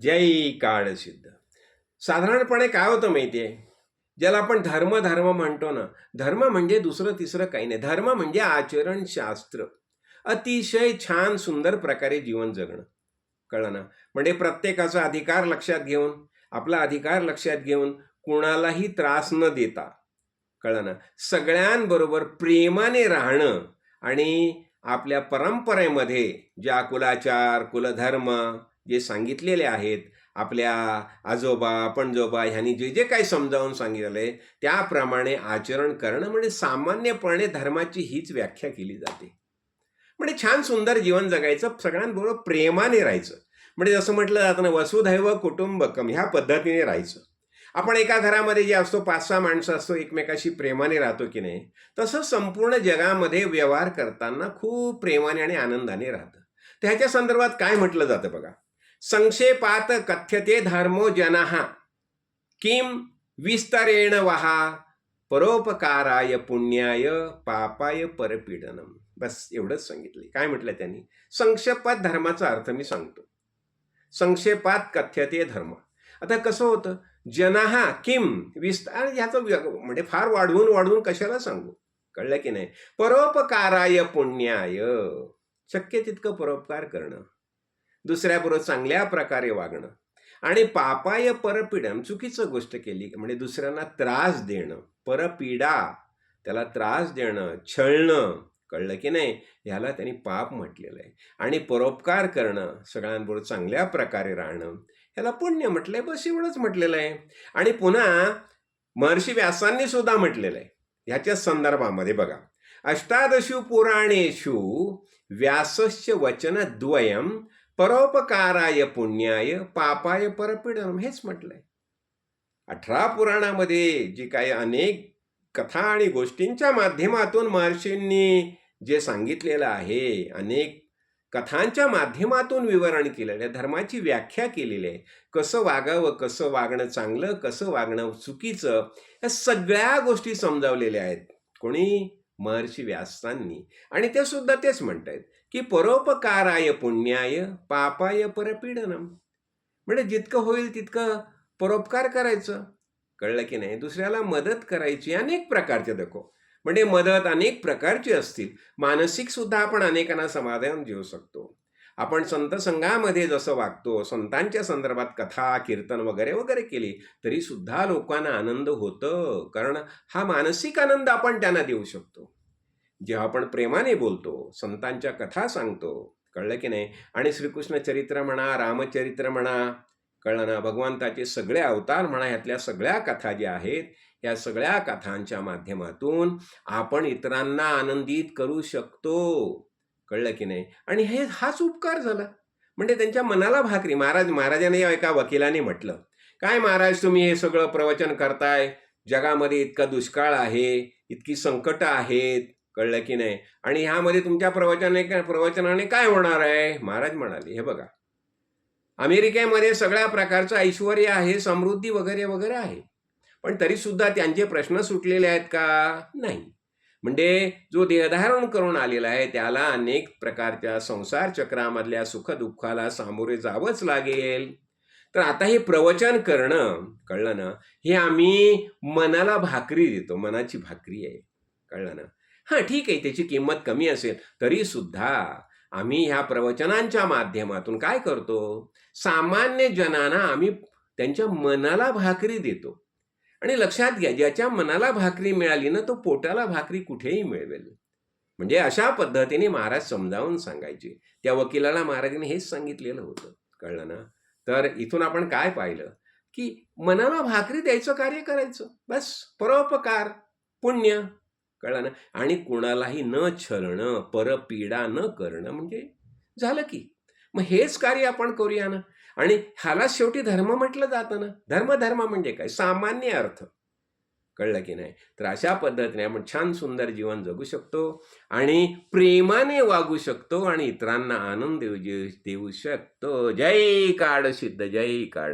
जय काळ सिद्ध. साधारणपणे काय होतं माहिती आहे ज्याला आपण धर्म धर्म म्हणतो ना धर्म म्हणजे दुसरं तिसरं काही नाही. धर्म म्हणजे आचरणशास्त्र अतिशय छान सुंदर प्रकारे जीवन जगणं. कळलं ना? म्हणजे प्रत्येकाचा अधिकार लक्षात घेऊन आपला अधिकार लक्षात घेऊन कुणालाही त्रास न देता. कळलं ना? सगळ्यांबरोबर प्रेमाने राहणं आणि आपल्या परंपरेमध्ये ज्या कुलाचार कुलधर्म जे सांगितलेले आहेत आपल्या आजोबा पणजोबा ह्यांनी जे जे काही समजावून सांगितलं आहे त्याप्रमाणे आचरण करणं म्हणजे सामान्यपणे धर्माची हीच व्याख्या केली जाते. म्हणजे छान सुंदर जीवन जगायचं सगळ्यांबरोबर प्रेमाने राहायचं. म्हणजे जसं म्हटलं जातं ना वसुधैव कुटुंबकम ह्या पद्धतीने राहायचं. आपण एका घरामध्ये जे असतो पाच सहा माणसं असतो एकमेकाशी प्रेमाने राहतो की नाही तसं संपूर्ण जगामध्ये व्यवहार करताना खूप प्रेमाने आणि आनंदाने राहतं. तर ह्याच्या संदर्भात काय म्हटलं जातं बघा? संक्षेपात कथ्यते धर्मो जनाः। किम विस्तरेण वहा परोपकाराय पुण्याय पापाय परपीडनम। बस एवढंच सांगितलं काय म्हटलं त्यांनी? संक्षेपात धर्माचा अर्थ मी सांगतो. संक्षेपात कथ्यते धर्म. आता कसं होतं? जनहा किम विस्तार ह्याचं म्हणजे फार वाढवून वाढवून कशाला सांगू? कळलं की नाही? परोपकाराय पुण्याय। शक्य तितकं परोपकार करणं. दुसऱ्याबरोबर चांगल्या प्रकारे वागणं. आणि पापाय परपीडम चुकीचं गोष्ट केली म्हणजे दुसऱ्यांना त्रास देणं परपीडा त्याला त्रास देणं छळणं कळलं की नाही ह्याला त्यांनी पाप म्हटलेलं आहे. आणि परोपकार करणं सगळ्यांबरोबर चांगल्या प्रकारे राहणं ह्याला पुण्य म्हटलंय बस एवढंच म्हटलेलं आहे. आणि पुन्हा महर्षी व्यासांनी सुद्धा म्हटलेलं आहे ह्याच्या संदर्भामध्ये बघा. अष्टादशु पुराणेषु व्यासस्य वचनद्वयम परोपकाराय पुण्याय पापाय परपीडनम हेच म्हटलंय. अठरा पुराणामध्ये जी काही अनेक कथा आणि गोष्टींच्या माध्यमातून महर्षींनी जे सांगितलेलं आहे अनेक कथांच्या माध्यमातून विवरण केलेलं आहे धर्माची व्याख्या केलेली आहे कसं वागावं कसं वागणं चांगलं कसं वागणं चुकीचं या सगळ्या गोष्टी समजावलेल्या आहेत. कोणी महर्षी व्यासांनी. आणि ते सुद्धा तेच म्हणतायत की परोपकाराय पुण्याय पापाय परपीडनम. म्हणजे जितकं होईल तितकं परोपकार करायचं. कळलं की नाही? दुसऱ्याला मदत करायची अनेक प्रकारचे दखो म्हणजे मदत अनेक प्रकारची असतील. मानसिक सुद्धा आपण अनेकांना समाधान देऊ शकतो. आपण संत संघामध्ये जसं वागतो संतांच्या संदर्भात कथा कीर्तन वगैरे वगैरे केली तरी सुद्धा लोकांना आनंद होतं. कारण हा मानसिक आनंद आपण त्यांना देऊ शकतो. जेव्हा आपण प्रेमाने बोलतो संतांच्या कथा सांगतो कळलं की नाही? आणि श्रीकृष्ण चरित्र म्हणा रामचरित्र म्हणा कळलं ना? भगवंताचे सगळे अवतार म्हणा ह्यातल्या सगळ्या कथा ज्या आहेत या सगळ्या कथांच्या माध्यमातून आपण इतरांना आनंदित करू शकतो. कळलं की नाही? आणि हे हाच उपकार झाला. म्हणजे त्यांच्या मनाला भाकरी महाराज महाराजाने एका वकिलाने म्हटलं काय महाराज तुम्ही हे सगळं प्रवचन करताय? जगामध्ये इतका दुष्काळ आहे इतकी संकटं आहेत कळलं की नाही? आणि ह्यामध्ये तुमच्या प्रवचनाने प्रवचनाने काय होणार आहे? महाराज म्हणाले हे बघा अमेरिकेमध्ये सगळ्या प्रकारचं ऐश्वर आहे समृद्धी वगैरे वगैरे आहे. पण तरी सुद्धा त्यांचे प्रश्न सुटलेले आहेत का? नाही. म्हणजे जो देहधारण करून आलेला आहे त्याला अनेक प्रकारच्या संसार चक्रामधल्या सुखदुःखाला सामोरे जावंच लागेल. तर आता हे प्रवचन करणं कळलं ना? हे आम्ही मनाला भाकरी देतो मनाची भाकरी आहे. कळलं ना? हां ठीक आहे त्याची किंमत कमी असेल तरी सुद्धा आम्ही ह्या प्रवचनांच्या माध्यमातून काय करतो? सामान्य जनांना आम्ही त्यांच्या मनाला भाकरी देतो. आणि लक्षात घ्या ज्याच्या मनाला भाकरी मिळाली ना तो पोटाला भाकरी कुठेही मिळवेल म्हणजे अशा पद्धतीने महाराज समजावून सांगायचे. त्या वकिलाला महाराजांनी हेच सांगितलेलं होतं. कळलं ना? तर इथून आपण काय पाहिलं? की मनाला भाकरी द्यायचं कार्य करायचं. बस परोपकार पुण्य. कळलं ना? आणि कुणालाही न छळणं परपीडा न करणं म्हणजे झालं की. मग हेच कार्य आपण करूया ना? आणि ह्याला शेवटी धर्म म्हटलं जातं ना. धर्म धर्म म्हणजे काय? सामान्य अर्थ. कळलं की नाही? तर अशा पद्धतीने आपण छान सुंदर जीवन जगू शकतो आणि प्रेमाने वागू शकतो आणि इतरांना आनंद देऊ देऊ शकतो. जय काळ सिद्ध जय काड